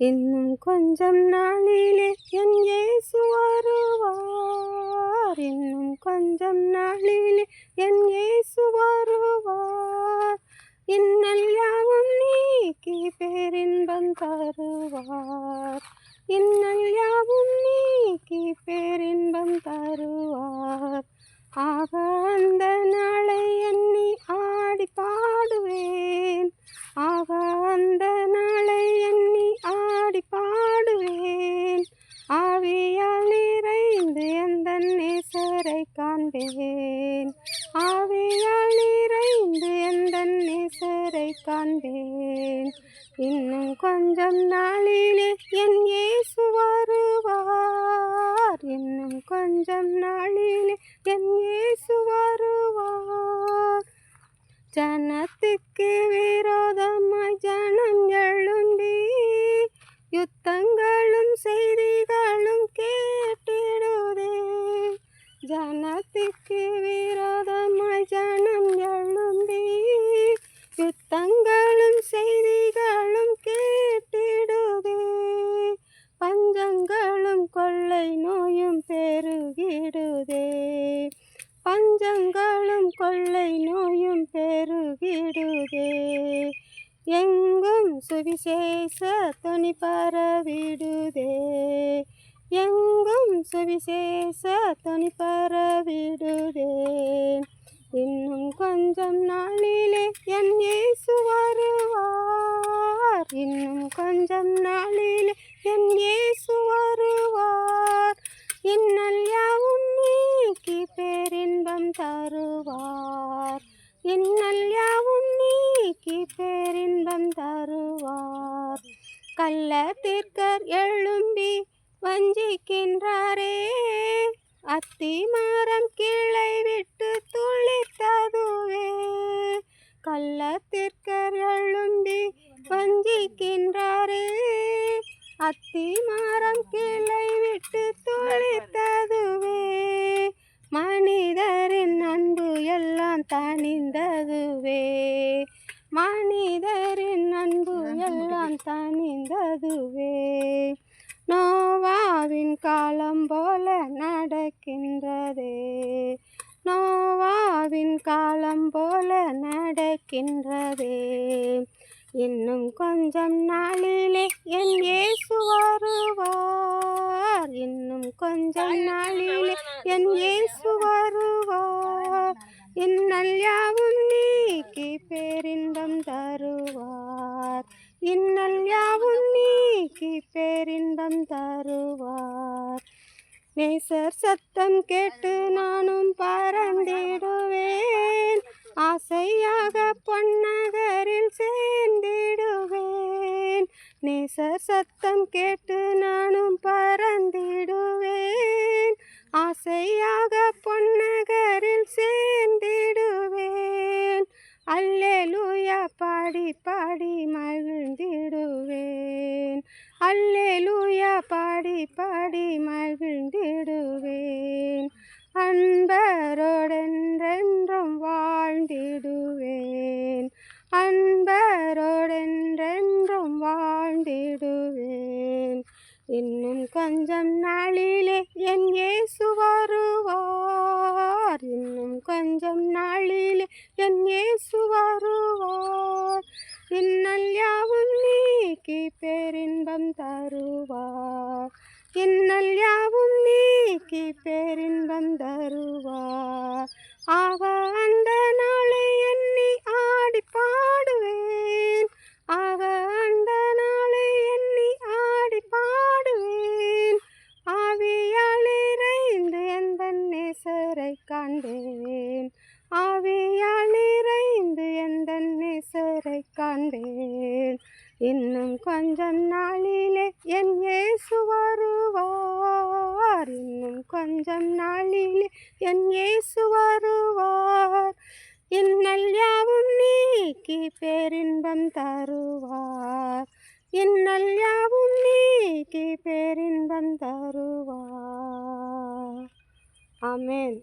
இன்னும் கொஞ்சம் நாளிலே என் இயேசு வருவார். இன்னும் கொஞ்சம் நாளிலே என் இயேசு வருவார் இன்னல் யாவும் நீக்கி பேரின்பம் தருவார் இன்னல் யாவும் நீக்கி பேரின்பம் தருவார் ஆக அந்த நாளை எண்ணி ஆடி பாடுவேன் ஆக அந்த நாளை எண்ணி ஆடி பாடுவேன் ஆவியால் நிறைந்து எந்த நேசரை காண்பேன் ஆவியால் நிறைந்து எந்த நேசரை காண்பேன் இன்னும் கொஞ்சம் நாளிலே என் இயேசு வருவார். இன்னும் கொஞ்சம் நாளிலே என் இயேசு வருவார். ஜனத்துக்கு விரோதமாய் ஜனம் எழும்பி யுத்தங்களும் செய்திகளும் கேட்டு பஞ்சங்களும் கொள்ளை நோயும் பெருகிடுதே. எங்கும் சுவிசேஷ துணி பரவிடுதே. எங்கும் சுவிசேஷ துணி பரவிடுதே. இன்னும் கொஞ்சம் நாளிலே என் இயேசு வருவார் இன்னும் கொஞ்சம் நாளிலே என் இயேசு வருவார் இன்னல் யாவும் நீக்கி பேரின்பம் தருவார். இன்னல் யாவும் நீக்கி பேரின்பம் தருவார். கள்ளத்திற்கர் எழும்பி வஞ்சிக்கின்றாரே. அத்தி மரம் கீழே விட்டு துளிர்த்ததுவே மனிதரின் அன்பு எல்லாம் தணிந்ததுவே. நோவாவின் காலம் போல நடக்கின்றதே. நோவாவின் காலம் போல நடக்கின்றதே. இன்னும் கொஞ்சம் நாளிலே என் இயேசு வருவார். இன்னும் கொஞ்சம் நாளிலே என் இயேசு வருவார் இன்னல் யாவும் நீக்கி பேரின்பம் தருவார் இன்னல் யாவும் நீக்கி பேரின்பம் தருவார் நேசர் சத்தம் கேட்டு நானும் பறந்திடுவேன். ஆசையாக பொன்னகரில் சேர்ந்திடுவேன். நேசர் சத்தம் கேட்டு நானும் பறந்திடுவேன். ஆசையாக பொன்னகரில் சேர்ந்திடுவேன். அல்லேலூயா பாடி பாடி மகிழ்ந்திடுவேன். அல்லேலூயா பாடி பாடி மகிழ்ந்திடுவேன். அன்பரோடென்றென்றும் வாழ்ந்திடுவேன். அன்பரோடென்றென்றும் வாழ்ந்திடுவேன். இன்னும் கொஞ்சம் நாளிலே என் இயேசு வருவார். இன்னும் கொஞ்சம் நாளிலே என் இயேசு வருவார். இன்னல் யாவும் நீக்கி பேரின்பம் தருவார். இன்னல் யாவும் நீக்கி பேரின்பம் தருவார் ஆக அந்த நாளை எண்ணி ஆடி பாடுவேன். ஆக அந்த நாளை எண்ணி ஆடி பாடுவேன். ஆவியால் இறைந்து எந்த நேசரை காண்டேன் ஆவியால் இறைந்து எந்த நேசரை காண்டேன் இன்னும் கொஞ்சம் நாளிலே என் இயேசு கொஞ்சம் நாளிலே என் இயேசு வருவார். இன்னல் யாவும் நீக்கி பேரின்பம் தருவார். இன்னல் யாவும் நீக்கி பேரின்பம் தருவார். ஆமேன்.